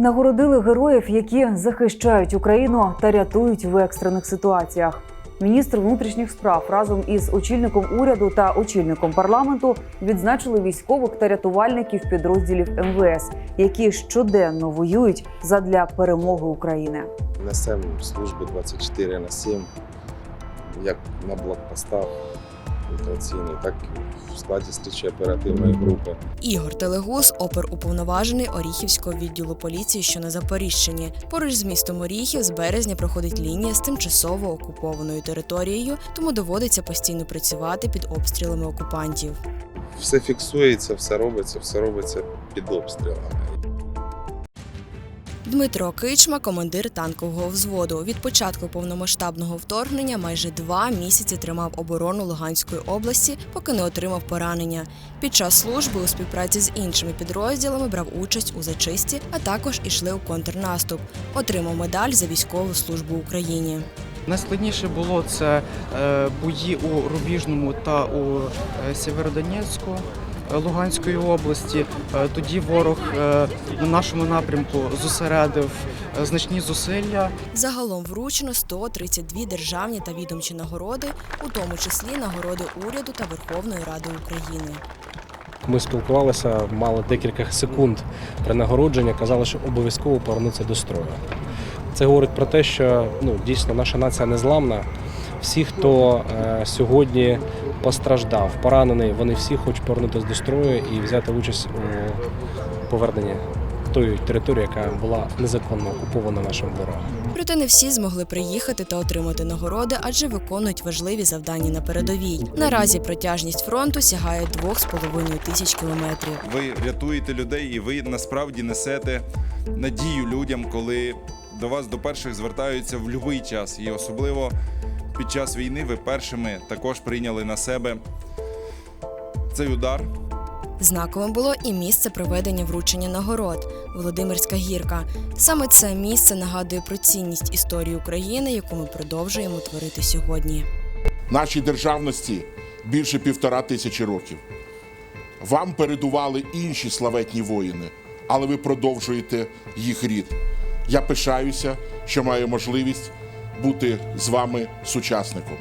Нагородили героїв, які захищають Україну та рятують в екстрених ситуаціях. Міністр внутрішніх справ разом із очільником уряду та очільником парламенту відзначили військових та рятувальників підрозділів МВС, які щоденно воюють задля перемоги України. Несемо службу 24 на 7, як на блокпостах операційний, так і в складі слідчої оперативної групи. Ігор Телегус, оперуповноважений Оріхівського відділу поліції, що на Запоріжчині. Поруч з містом Оріхів з березня проходить лінія з тимчасово окупованою територією, тому доводиться постійно працювати під обстрілами окупантів. Все фіксується, все робиться, все робиться під обстрілами. Дмитро Кичма, командир танкового взводу. Від початку повномасштабного вторгнення майже два місяці тримав оборону Луганської області, поки не отримав поранення. Під час служби у співпраці з іншими підрозділами брав участь у зачисті, а також ішли у контрнаступ. Отримав медаль за військову службу Україні. Найскладніше було це е, бої у Рубіжному та у е, Сєвєродонецьку Луганської області. Е, Тоді ворог е, на нашому напрямку зосередив е, значні зусилля. Загалом вручено 132 державні та відомчі нагороди, у тому числі нагороди уряду та Верховної Ради України. Ми спілкувалися, мали декілька секунд при нагородженні, казали, що обов'язково повернуться до строю. Це говорить про те, що ну, дійсно наша нація незламна. Всі, хто е, сьогодні постраждав, поранений, вони всі хочуть повернутися до строю і взяти участь у поверненні тої території, яка була незаконно окупована нашим ворогом. Проте не всі змогли приїхати та отримати нагороди, адже виконують важливі завдання на передовій. Наразі протяжність фронту сягає 2,5 тисяч кілометрів. Ви рятуєте людей, і ви насправді несете надію людям, коли до вас до перших звертаються в будь-який час. І особливо під час війни ви першими також прийняли на себе цей удар. Знаковим було і місце проведення вручення нагород Володимирська гірка. Саме це місце нагадує про цінність історії України, яку ми продовжуємо творити сьогодні. нашій державності більше півтора тисячі років. Вам передували інші славетні воїни, але ви продовжуєте їх рід. Я пишаюся, що маю можливість бути з вами сучасником.